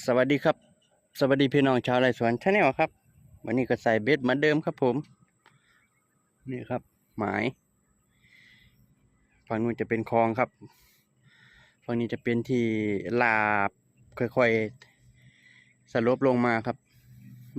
สวัสดีครับ สวัสดีพี่น้องชาวไร่สวนชาแนลครับ วันนี้ก็ใส่เบ็ดเหมือนเดิมครับผม นี่ครับ หมายฝั่งนู้นจะเป็นคลองครับฝั่งนี้จะเป็นที่ลาบค่อยๆสลบลงมาครับ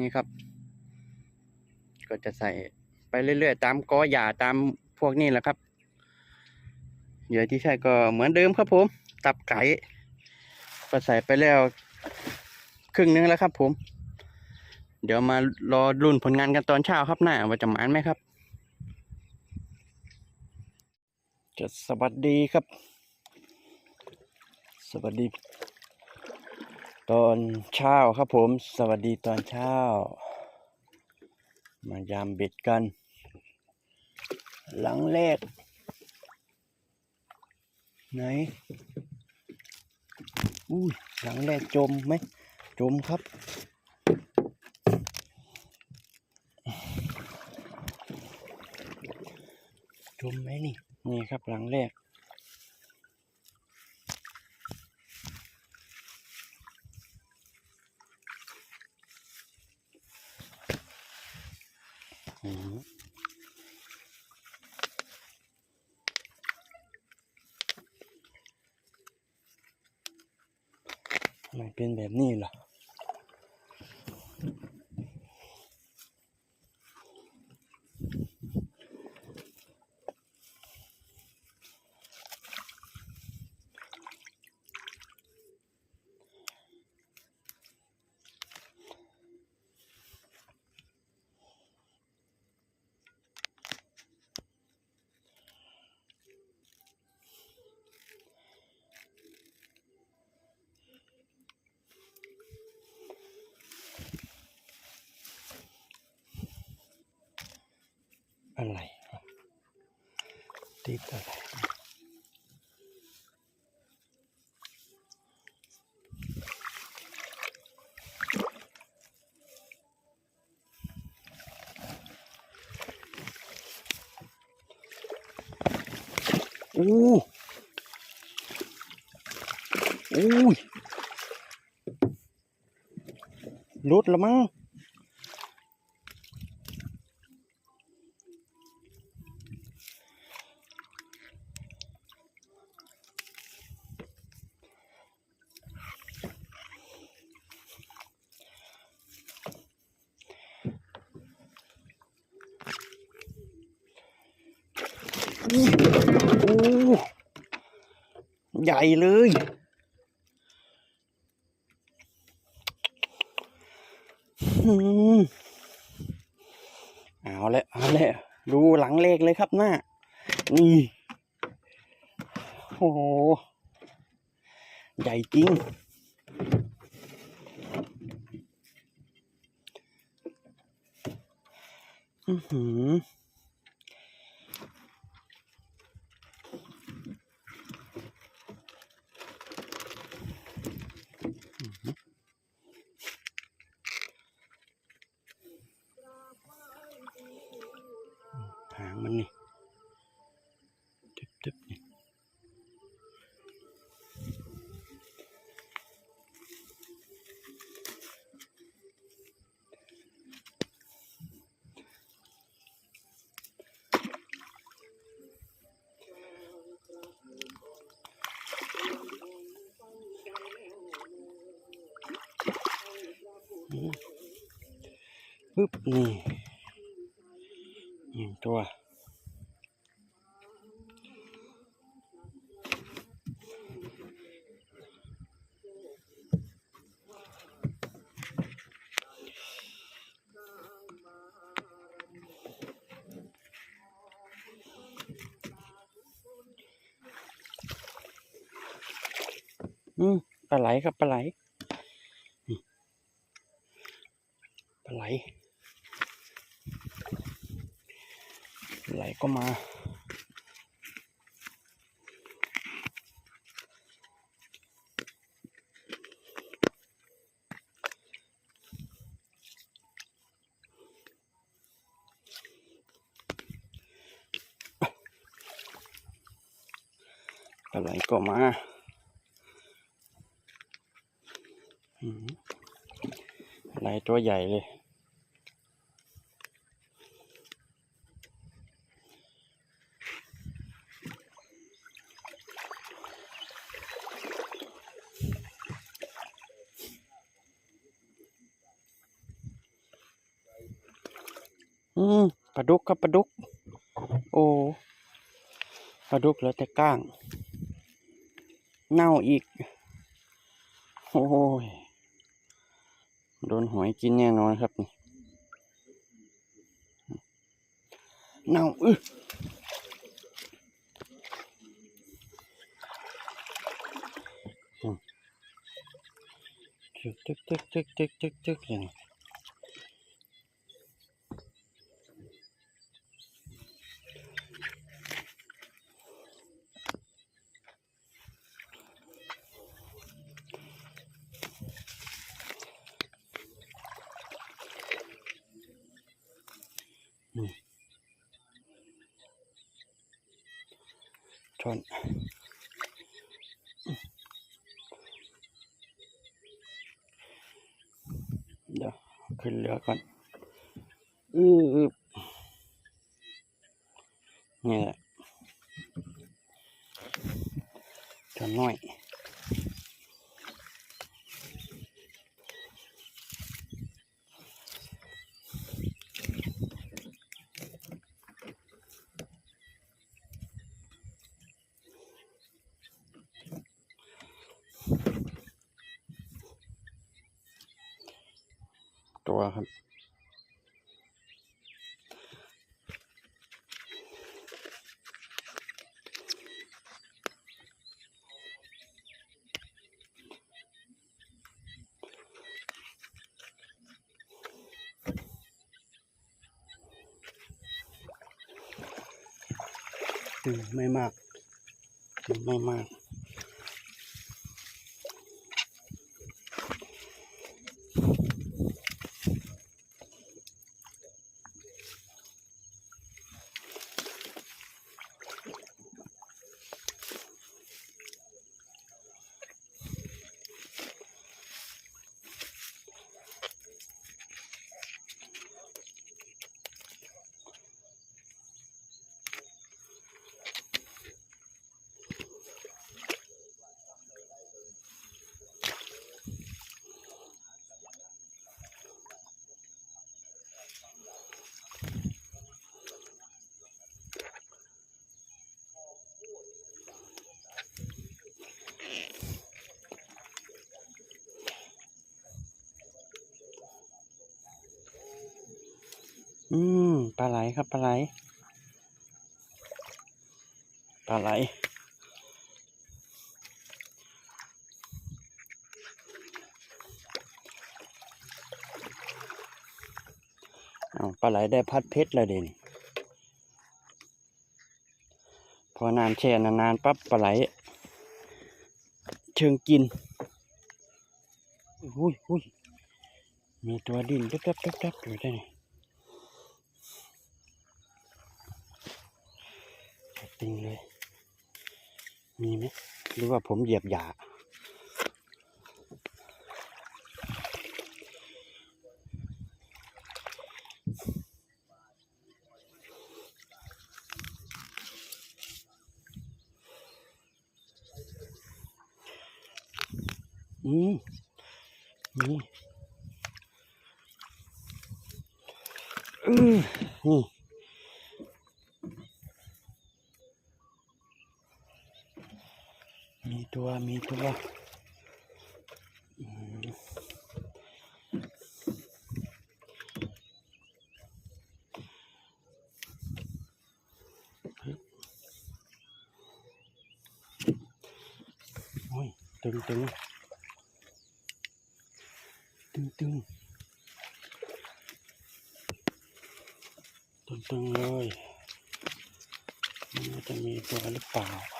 นี่ครับ ก็จะใส่ไปเรื่อยๆ ตามกอหญ้าตามพวกนี้แหละครับเหยื่อที่ใช่ก็เหมือนเดิมครับผม ตับไก่ก็ใส่ไปแล้ว ครึ่งนึงแล้วครับ ผม เดี๋ยวมารอรุ่นผลงานกันตอนเช้าครับหน้าว่าจะมานไหมครับจะสวัสดีครับ สวัสดี ตอนเช้าครับผม สวัสดีตอนเช้า มายามเบ็ดกัน หลังแรก ไหนอุ้ยหลังแรกจมไหม จมครับ จมไหมนี่ นี่ครับหลังแรก ไมเป็นแบบนี้ล่ะอะไรวะติดอะไรอู้อู้ยรุดล้วมั้ง โอ้ ใหญ่เลยอืมเอาละเอาละดูหลังเลขเลยครับหน้า นี่ โอ้โห ใหญ่จริง อือหือ หางมันนี่ตึ๊บตึ๊บนี่อืม ปึ๊บนี่หนึ่งตัวอืมปลาไหลครับปลาไหลปลาไหลปลา ไหลก็มาปลาไหลก็มาอืมไหลตัวใหญ่เลย อืมปลาดุกครับปลาดุก โอ้ปลาดุกเหลือแต่ก้าง เน่าอีก โอ้ย โดนหอยกินแน่นอนครับนี่ เน่าอึอืมจึกจึกจึกจึกจึกจึกจึกเลยนี่ ชนเดี๋ยวขึ้นเรือก่อนอืออึบนี่แหละจนน้อย ไม่มาก ไม่มาก อืมปลาไหลครับปลาไหลปลาไหลเอาปลาไหลได้พัดเพชรแล้วเด่นพอนานแช่นานๆปั๊บปลาไหล เชิงกินอุ้ยอุ้ยมีตัวดินแป๊บๆแป๊บๆอยู่ได้นี่ ติงเลย มีไหมหรือว่าผมเหยียบหยาอืมนี่อือนี่ มี ตัวมีตัวอืมโอ้ยตึงตึงตึงตึงตึงตึงเลยมันจะมีตัวหรือเปล่า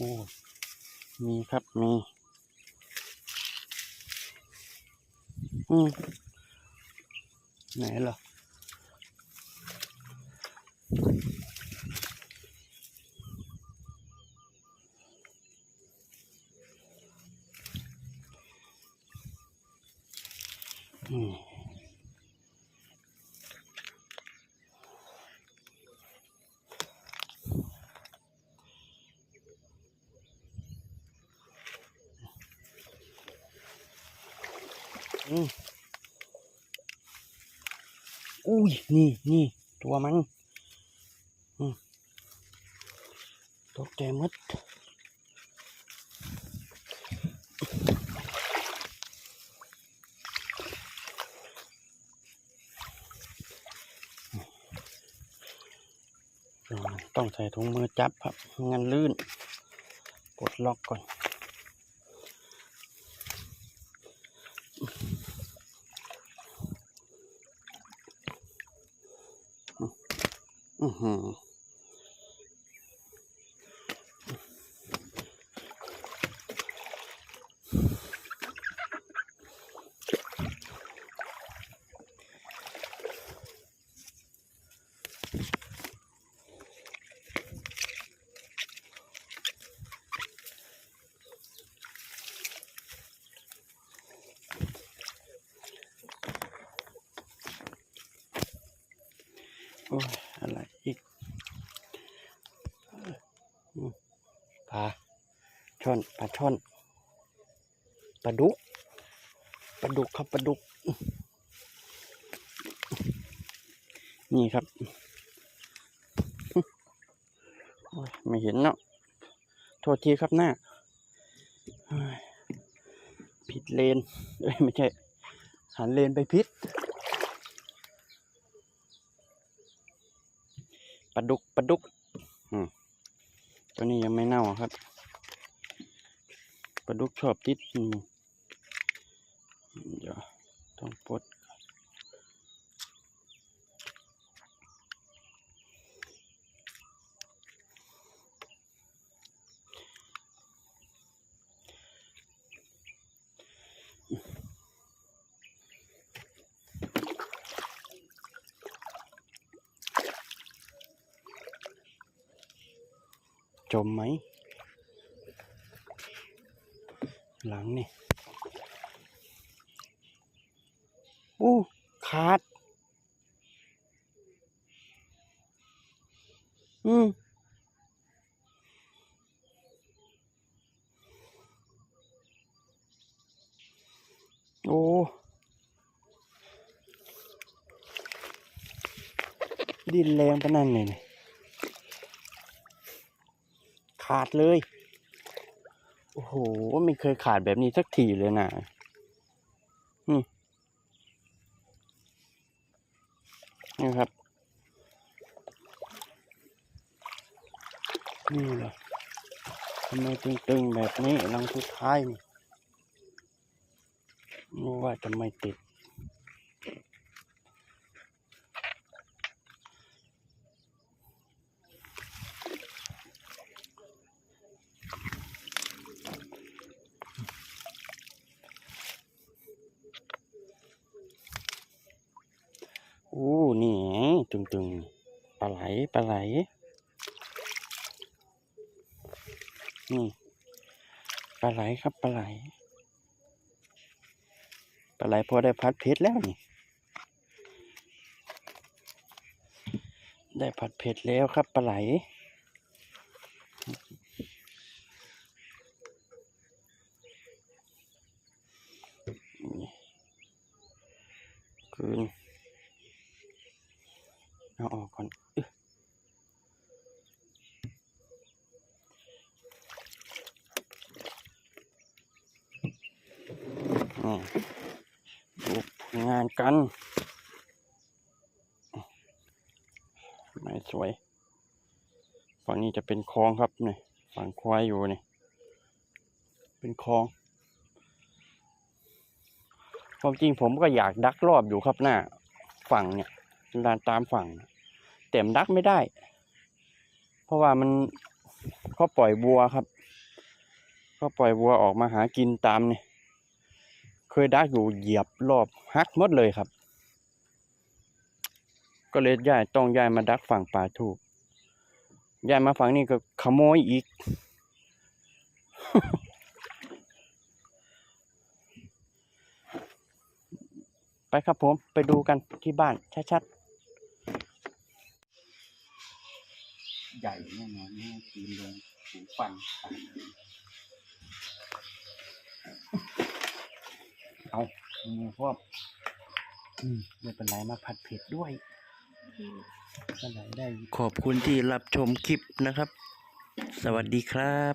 มีครับมีอืมไหนเหรอ อุ้ย นี่นี่ตัวมันตกใจมดต้องใส่ถุงมือจับครับ งั้นลื่น กดล็อกก่อน อือหือโอ้ย อะไรอีกอืมปลา ช่อนปลาช่อนปลาดุกปลาดุกครับปลาดุก นี่ครับไม่เห็นเนาะโทษทีครับหน้าผิดเลนเอ้ยไม่ใช่ หันเลนไปผิดปลาดุกปลาดุกอืมตัวนี้ยังไม่เน่าครับ ลาดุกชอบติดอืมเดี๋ยวต้องปลดจมไหม หลังนี่โอ้ขาด อืมโอ้ดินแรงปะนั่นเลยนี่ขาดเลย โอ้โหไม่เคยขาดแบบนี้สักทีเลยนะนี่นี่ครับ นี่เหรอทำไมตึงๆแบบนี้ลังสุดท้ายนี่รู้ว่าจะไม่ติด โอ้นี่ตึงๆปลาไหลปลาไหลนี่ปลาไหลครับปลาไหลปลาไหลพอได้พัดเพชรแล้วนี่ ได้ผัดเผ็ดแล้วครับปลาไหล เอาออกก่อนอึ๊ะนี่ดูผลงานกัน ไม่สวย ฝั่งนี้จะเป็นคลองครับนี่ฝั่งควายอยู่นี่เป็นคลองความจริงผมก็อยากดักรอบอยู่ครับหน้า ฝั่งเนี่ย ลานตามฝั่ง แต่มดักไม่ได้ เพราะว่ามันเขาปล่อยวัวครับเขาปล่อยวัวออกมาหากินตามเนี่ยเคยดักอยู่เหยียบรอบฮักหมดเลยครับ ก็เลยย้ายต้องย้ายมาดักฝั่งป่าถูกย้ายมาฝั่งนี้ก็ขโมยอีกไปครับผม ไปดูกันที่บ้านชัดๆ แน่นอนนี่ปีนลงหูฟังเอามีพวกอืมไม่เป็นไรมาผัดเผ็ดด้วยก็ไหลได้ขอบคุณที่รับชมคลิปนะครับ สวัสดีครับ